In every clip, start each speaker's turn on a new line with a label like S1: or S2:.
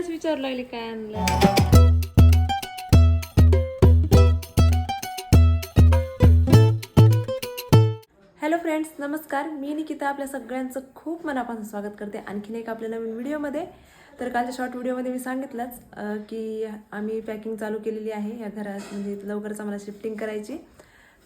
S1: वेळेस विचारू लागली काय आणलं? हॅलो फ्रेंड्स नमस्कार. मी निकिता आपल्या सगळ्यांचं खूप मनापासून स्वागत करते. आणखीन एक आपल्या नवीन व्हिडिओमध्ये. तर कालच्या शॉर्ट व्हिडिओमध्ये मी सांगितलंच की आम्ही पॅकिंग चालू केलेली आहे. या घरात म्हणजे लवकरच आम्हाला शिफ्टिंग करायची.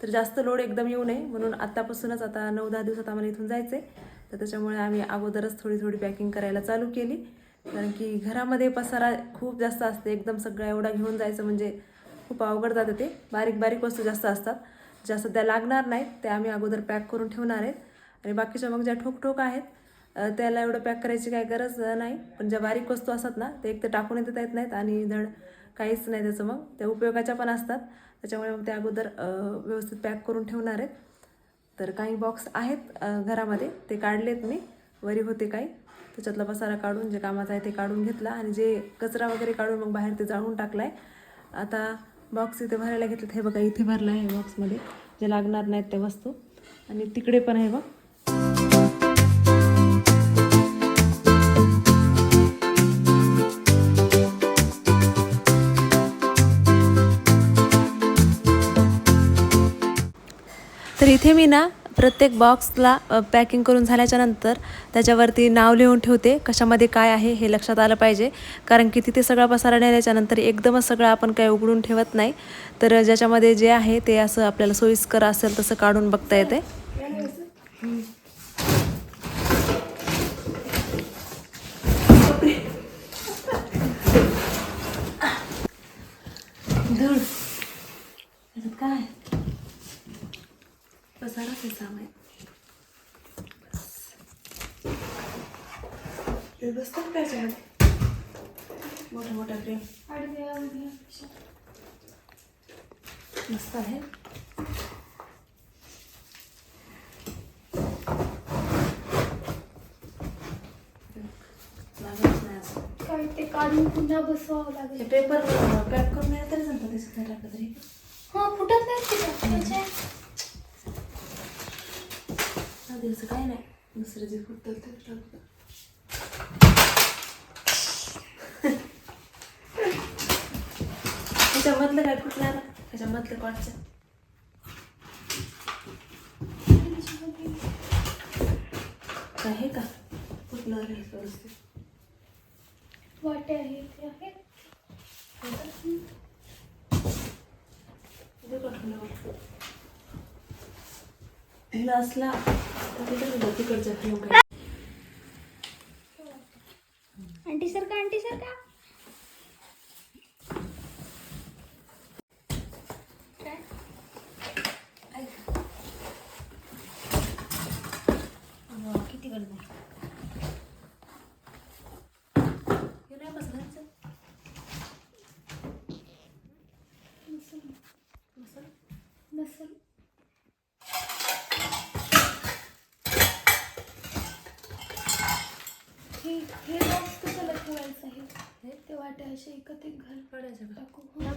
S1: तर जास्त लोड एकदम येऊ नये. म्हणून आत्तापासूनच आता नऊ दहा दिवसात आम्हाला इथून जायचं आहे तर त्याच्यामुळे आम्ही अगोदरच थोडी थोडी पॅकिंग करायला चालू केली. कारण की घरामध्ये पसारा खूप जास्त असते. एकदम सगळं एवढा घेऊन जायचं म्हणजे खूप अवघड जातं ते. बारीक बारीक वस्तू जास्त असतात. ज्या सध्या लागणार नाहीत त्या आम्ही अगोदर पॅक करून ठेवणार आहेत. आणि बाकीच्या मग ज्या ठोक आहेत त्याला एवढं पॅक करायची काही गरज नाही. पण ज्या बारीक वस्तू असतात ना ते एक तर टाकून देता येत नाहीत आणि धड काहीच नाही त्याचं मग. त्या उपयोगाच्या पण असतात. त्याच्यामुळे मग त्या अगोदर व्यवस्थित पॅक करून ठेवणार आहेत. तर काही बॉक्स आहेत घरामध्ये. ते काढलेत मी. वरी होते काही. त्याच्यातला पसारा काढून जे कामाचा आहे ते काढून घेतला आणि जे कचरा वगैरे काढून मग बाहेर ते जाळून टाकला आहे आता बॉक्स इथे भरायला घेतलं हे बघा इथे भरलं आहे बॉक्समध्ये जे लागणार नाहीत त्या वस्तू. आणि तिकडे पण आहे बघ. तर इथे मी ना प्रत्येक बॉक्सला पॅकिंग करून झाल्याच्यानंतर त्याच्यावरती नाव लिहून ठेवते कशामध्ये काय आहे हे लक्षात आलं पाहिजे. कारण की तिथे सगळा पसारा नेल्याच्या नंतर एकदमच सगळं आपण काय उघडून ठेवत नाही. तर ज्याच्यामध्ये जे आहे ते असं आपल्याला सोयीस्कर असेल तसं काढून बघता येते. धूळ त्याच्यात काय पसारा ते सामान ते बसतात का याच्यामध्ये मोठ्या मोठ्या फ्रेम मस्त आहे लागत नाही असं
S2: काय ते काढून पुन्हा बसवावं लागेल
S1: हे पेपर पॅक करून नाही तरी चालतं त्याच्यात नाही टाकलं तरी
S2: हा फुटत नाही
S1: आधी असं काय नाही दुसरं जे फुटतं ते टाकतं त्याच्यामधलं काय फुटणार त्याच्यामधलं कॉटच्या काय आहे का फुटणार आहे व्यवस्थित
S2: वाटे आहे ते आहे
S1: पाठवलं वाटतं. ह्याला असला तर तिकडे सुद्धा तिकडच्या फ्रेम काय
S2: आंटी सारखा आंटी सारखा काय?
S1: अगं, किती गडबड हे
S2: बॉक्स कशाला ठेवायचं आहे?
S1: हे
S2: ते वाटे असे एकत्र घाल
S1: पडायचं का?
S2: टाकू हा.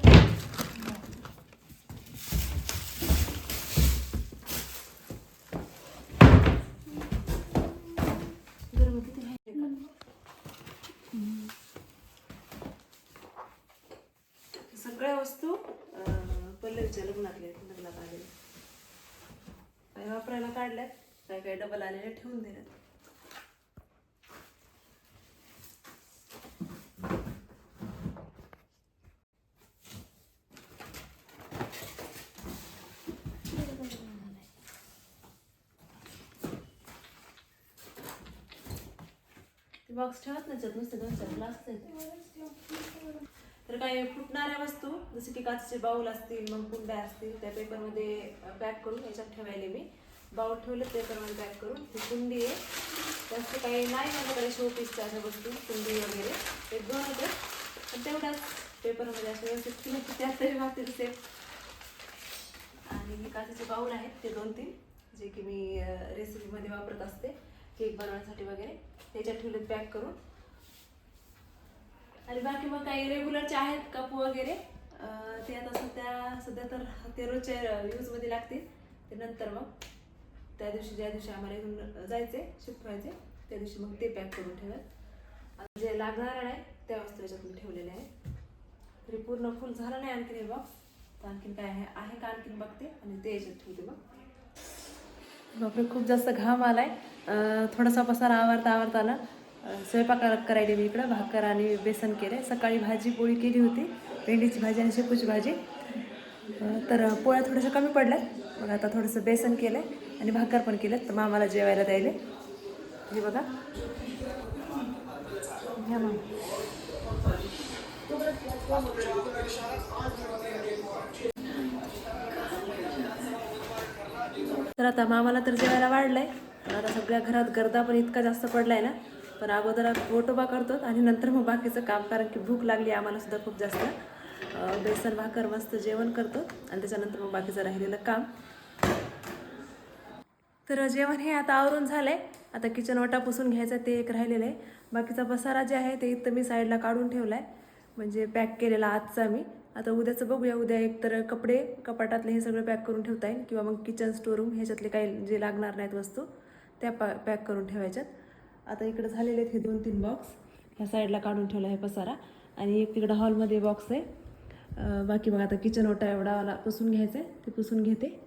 S1: सगळ्या वस्तू पल्लवीच्या लग्नातल्या लग्नात आलेल्या काही वापरायला काढल्यात काही काही डबल आलेले ठेवून दिल्यात ते बॉक्स ठेवत नाही नुसते दोन चार ग्लास तर काही फुटणाऱ्या वस्तू जसे की काचेचे बाऊल असतील मग कुंड्या असतील त्या पेपरमध्ये पॅक करून याच्यात ठेवायले मी. बाऊल ठेवले पेपरमध्ये पॅक करून ही कुंडी आहे. जास्त काही नाही म्हणजे माझ्याकडे शोपीसच्या अशा वस्तू कुंडी वगैरे. एक दोन होते. पण तेवढ्याच पेपरमध्ये असं व्यवस्थित केले की त्यात तरी वाहतील सेफ आणि हे काचेचे बाऊल आहेत ते दोन तीन जे की मी रेसिपीमध्ये वापरत असते. केक बनवण्यासाठी वगैरे त्याच्यात ठेवलेत पॅक करून. आणि बाकी मग काही रेग्युलरचे आहेत कप वगैरे. ते आता सध्या सध्या तर ते रोजच्या यूजमध्ये लागतील. ते नंतर मग त्या दिवशी ज्या दिवशी आम्हाला इथून जायचे शिफ्ट व्हायचे त्या दिवशी मग ते पॅक करून ठेवत जे लागणार आहे त्या वस्तू याच्यातून ठेवलेले ठेवलेल्या तरी पूर्ण फुल झालं नाही आणखीन हे बॉक्स तर आणखीन काय आहे आहे का आणखीन बघते. आणि ते याच्यात ठेवते मग बापरे खूप जास्त घाम आलाय. आहे थोडासा पसारा आवरता आवरता आला स्वयंपाक करायला मी इकडं भाकर आणि बेसन केले. सकाळी भाजी पोळी केली होती भेंडीची भाजी आणि शेपूची भाजी. तर पोळ्या थोड्याशा कमी पडल्या मग आता थोडंसं बेसन केलं आणि भाकर पण केलं तर मामाला जेवायला द्यायले. हे बघा. घ्या मग तर आता मामाला तर जेवायला वाढलंय. पण आता सगळ्या घरात गर्दा पण इतका जास्त पडलाय ना पण अगोदर फोटोबा करतो आणि नंतर मग बाकीचं काम कारण की भूक लागली आम्हाला सुद्धा खूप जास्त. बेसन भाकर मस्त जेवण करतो आणि त्याच्यानंतर मग बाकीचं राहिलेलं काम. तर जेवण हे आता आवरून झालंय. आता किचन ओटा पुसून घ्यायचा ते एक राहिलेलं आहे बाकीचा पसारा जे आहे ते इथं मी साईडला काढून ठेवलाय. म्हणजे पॅक केलेला आजचा मी. आता उद्याचं बघूया उद्या एक तर कपडे कपाटातले हे सगळं पॅक करून ठेवता येईल. किंवा मग किचन स्टोरूम ह्याच्यातले काही जे लागणार नाहीत वस्तू. त्या पा पॅक करून ठेवायच्यात. आता इकडं झालेले आहेत हे दोन तीन बॉक्स ह्या साईडला काढून ठेवला आहे पसारा. आणि एक तिकडं हॉलमध्ये बॉक्स आहे. बाकी मग आता किचन ओटा एवढा पुसून घ्यायचं आहे ते पुसून घेते.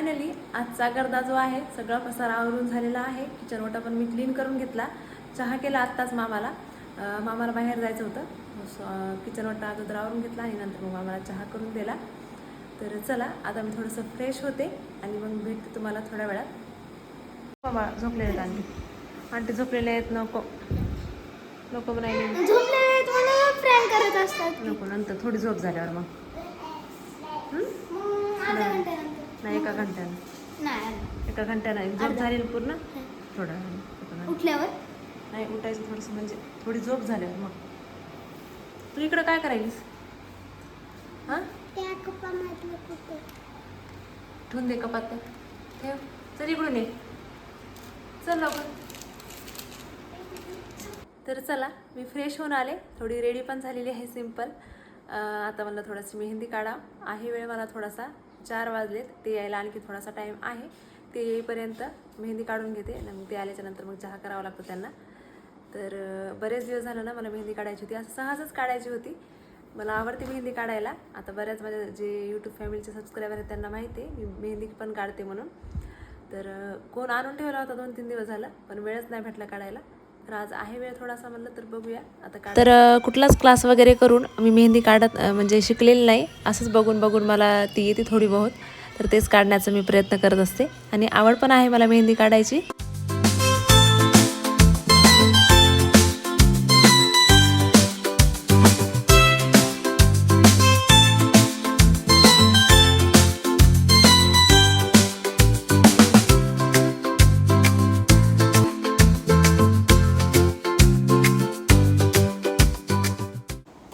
S1: फायनली आजचा गर्दा जो आहे सगळा पसारा आवरून झालेला आहे. किचन ओटा पण मी क्लीन करून घेतला. चहा केला आत्ताच मामाला. मामाला बाहेर जायचं होतं. किचन ओटा अगोदर आवरून घेतला आणि नंतर मग मामाला चहा करून दिला. तर चला आता मी थोडंसं फ्रेश होते आणि मग भेटते तुम्हाला थोड्या वेळात. मामा झोपलेले आहेत आणखी आंटी झोपलेले आहेत नको. नको नाही
S2: झोपले आहेत म्हणून प्रँक करत असतात
S1: नको नंतर थोडी झोप झाल्यावर मग. नाही एका घंट्यानं.
S2: नाही
S1: एका घंट्यानं. झोप झाली ना पूर्ण? थोडं.
S2: उठल्यावर?
S1: नाही उठायचं थोडंसं म्हणजे थोडी झोप झाल्यावर मग. तू इकडं काय करायलीस? हां? ठेवून दे कपात. ठेव. चल इकडून ये. चल लवकर. तर चला मी फ्रेश होऊन आले. थोडी रेडी पण झालेली आहे सिंपल आता मला थोडंसं मेहंदी काढा. आहे वेळ मला थोडासा. चार वाजलेत. ते यायला आणखी थोडासा टाईम आहे. ते येईपर्यंत मेहंदी काढून घेते. आणि मग ते आल्याच्यानंतर मग चहा करावा लागतो त्यांना. तर बरेच दिवस झालं ना मला मेहंदी काढायची होती. असं सहजच काढायची होती. मला आवडते मेहंदी काढायला. आता बऱ्याच माझ्या जे यूट्यूब फॅमिलीचे सबस्क्रायबर आहेत त्यांना माहिती आहे. मी मेहंदी पण काढते म्हणून. तर कोण आणून ठेवला होता दोन तीन दिवस झालं. पण वेळच नाही भेटला काढायला. तर आज आहे वेळ थोडासा म्हणलं तर बघूया. आता तर कुठलाच क्लास वगैरे करून मी मेहंदी काढत म्हणजे शिकलेली नाही. असंच बघून बघून मला ती येते थोडी बहुत. तर तेच काढण्याचा मी प्रयत्न करत असते. आणि आवड पण आहे मला मेहंदी काढायची.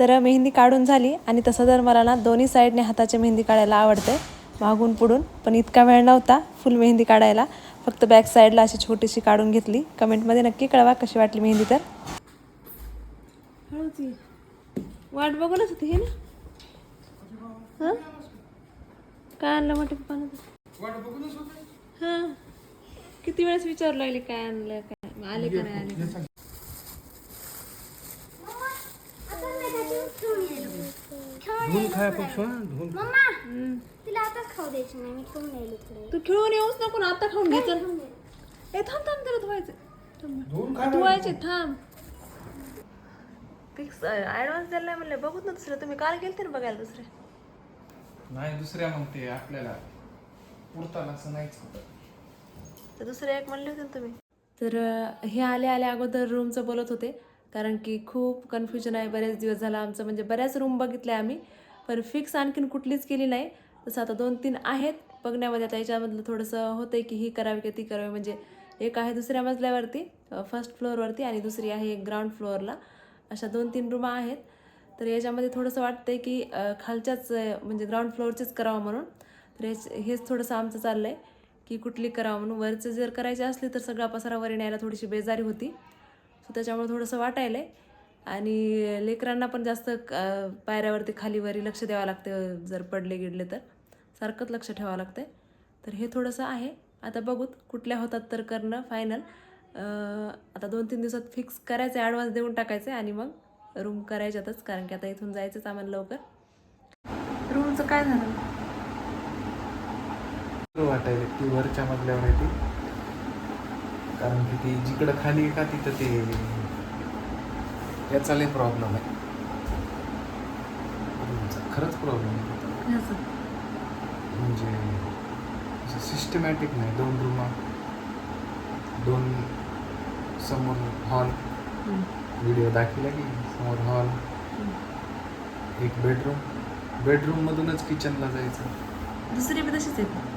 S1: तर मेहंदी काढून झाली आणि तसं जर मला ना दोन्ही साईडने हाताची मेहंदी काढायला आवडते. मागून पुढून पण इतका वेळ नव्हता फुल मेहंदी काढायला. फक्त बॅक साईडला अशी छोटीशी काढून घेतली. कमेंटमध्ये नक्की कळवा कशी वाटली मेहंदी तर. वाट बघूनच होती हे ना. काय आणलं मोठे पप्पानं हां. किती वेळेस विचारू लागली काय आणलं काय आले का नाही आले का?
S3: धुवून खाया पक्ष धुवून
S1: हम्म.
S2: तिला आताच खाऊ द्यायची नाही मी खाऊन
S1: तू खेळून येऊच नको ना आता खाऊन घे चल. ए थांब थांब त्याला धुवायचं. थांब.
S3: धुवून खा
S1: धुवायचे थांब. फिक्स ऍडव्हान्स द्यायला नाही म्हणले बघूत ना दुसरं. तुम्ही काल गेलते ना बघायला दुसरे?
S3: नाही दुसऱ्या मग ते आपल्याला पुरताना असं नाहीच होतं.
S1: तर दुसरे एक म्हणले होते ना तुम्ही. तर हे आले आले अगोदर रूमचं बोलत होते. कारण की खूप कन्फ्युजन आहे. बरेच दिवस झाला आमचं म्हणजे बऱ्याच रूम बघितले आम्ही पण फिक्स आणखीन कुठलीच केली नाही. तसं आता दोन तीन आहेत बघण्यामध्ये. आता याच्यामधलं थोडंसं होतंय की ही करावी की ती करावी. म्हणजे एक आहे दुसऱ्या मजल्यावरती फर्स्ट फ्लोअरवरती आणि दुसरी आहे एक ग्राउंड फ्लोअरला अशा दोन तीन रूमा आहेत. तर याच्यामध्ये थोडंसं वाटतंय की खालच्याच म्हणजे ग्राउंड फ्लोअरचेच करावं म्हणून. तर हेच हेच थोडंसं आमचं चाललं आहे की कुठली करावं म्हणून. वरचं जर करायची असली तर सगळा पसारा वर न्यायला थोडीशी बेजारी होती. सो त्याच्यामुळे थोडंसं वाटायलं आहे आणि लेकरांना पण जास्त पायऱ्यावरती खालीवरी लक्ष द्यावं लागतं जर पडले गिडले तर. सारखंच लक्ष ठेवावं लागतं तर हे थोडंसं आहे. आता बघूत कुठल्या होतात तर करणं फायनल आता दोन तीन दिवसात फिक्स करायचं आहे ॲडव्हान्स देऊन टाकायचं आहे आणि मग रूम करायच्यातच. कारण की आता इथून जायचंच आम्हाला लवकर. रूमचं काय झालं?
S3: वाटायला ती वरच्या मजल्यावर आहे ती कारण की ती जिकडं खाली आहे का तिथं ते याचा लय प्रॉब्लेम आहे. खरंच प्रॉब्लेम आहे. म्हणजे सिस्टमॅटिक नाही. दोन रूमा दोन समोर हॉल. व्हिडिओ दाखवला की समोर हॉल एक बेडरूम बेडरूममधूनच किचनला जायचं.
S1: दुसरी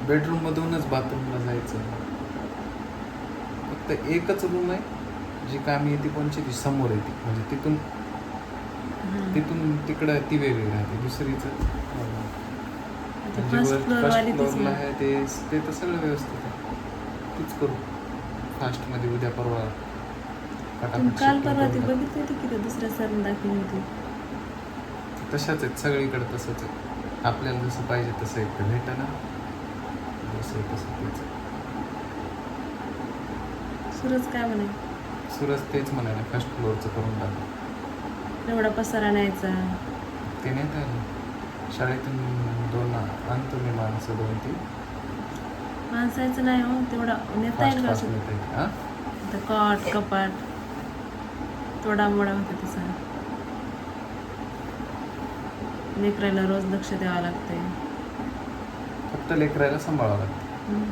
S3: बेडरूममधूनच बाथरूमला जायचं. फक्त एकच रूम आहे जी कामी येते कोणची? ती समोर येते म्हणजे तिथून. तिथून तिकडं ती वेगळी राहते. दुसरीचं म्हणजे
S1: फर्स्ट
S3: फ्लोअरला. आहे ते ते तर सगळं व्यवस्थित आहे. तीच करू. फास्टमध्ये उद्या परवा
S1: काल परवा ती
S3: करून टाकू.
S1: बघितली होती की ते दुसऱ्या सरने दाखवली होती?
S3: तशाच आहेत. सगळीकडे तसंच आहे आपल्याला जसं पाहिजे तसं एक भेटा ना जसं आहे तसं तेच आहे.
S1: सूरज काय म्हणे?
S3: सूरज तेच म्हणाले फर्स्ट फ्लोअरचं करून टाकू.
S1: एवढा पसारा न्यायचा.
S3: ते नाही तर शाळेतून दोन आणतो मी माणसं दोन ती
S1: माणसाचं नाही हो तेवढा नेता
S3: फास्ट
S1: येईल का
S3: फास्ट
S1: असं?
S3: हां?
S1: आता कॉट कपाट. तोडा मोडा होता तसा. लेकराला रोज लक्ष द्यावं लागतंय.
S3: फक्त लेकरायला सांभाळावं लागतं.
S1: हम्म.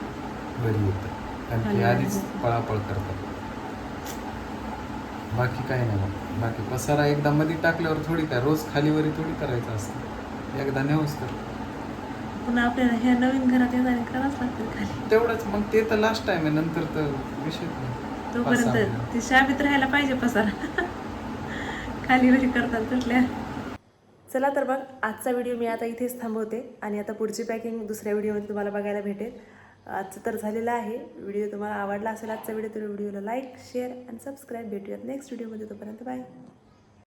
S3: घरी येतं. कारण
S1: खाली
S3: की आधीच. पळापळ करतात. बाकी काही नाही मग बाकी पसारा एकदा मध्ये टाकल्यावर थोडी काय रोज खालीवरी थोडी करायचं असतं. एकदा नेऊच तर.
S1: पुन्हा आपल्याला ह्या नवीन घरात येताना करावंच लागतं खाली.
S3: तेवढंच मग ते तर लास्ट टाइम आहे नंतर तर विषय नाही.
S1: तोपर्यंत. ती शाबीत राहायला पाहिजे पसारा. खाली वरी करतात तसल्या चला तर मग आजचा व्हिडिओ मी आता इथेच थांबवते आणि आता पुढची पॅकिंग दुसऱ्या व्हिडिओमध्ये तुम्हाला बघायला भेटेल. आजचं तर झालेलं आहे. व्हिडिओ तुम्हाला आवडला असेल आजचा व्हिडिओ तर व्हिडिओला लाईक शेअर आणि सबस्क्राईब भेटूयात नेक्स्ट व्हिडिओमध्ये तोपर्यंत बाय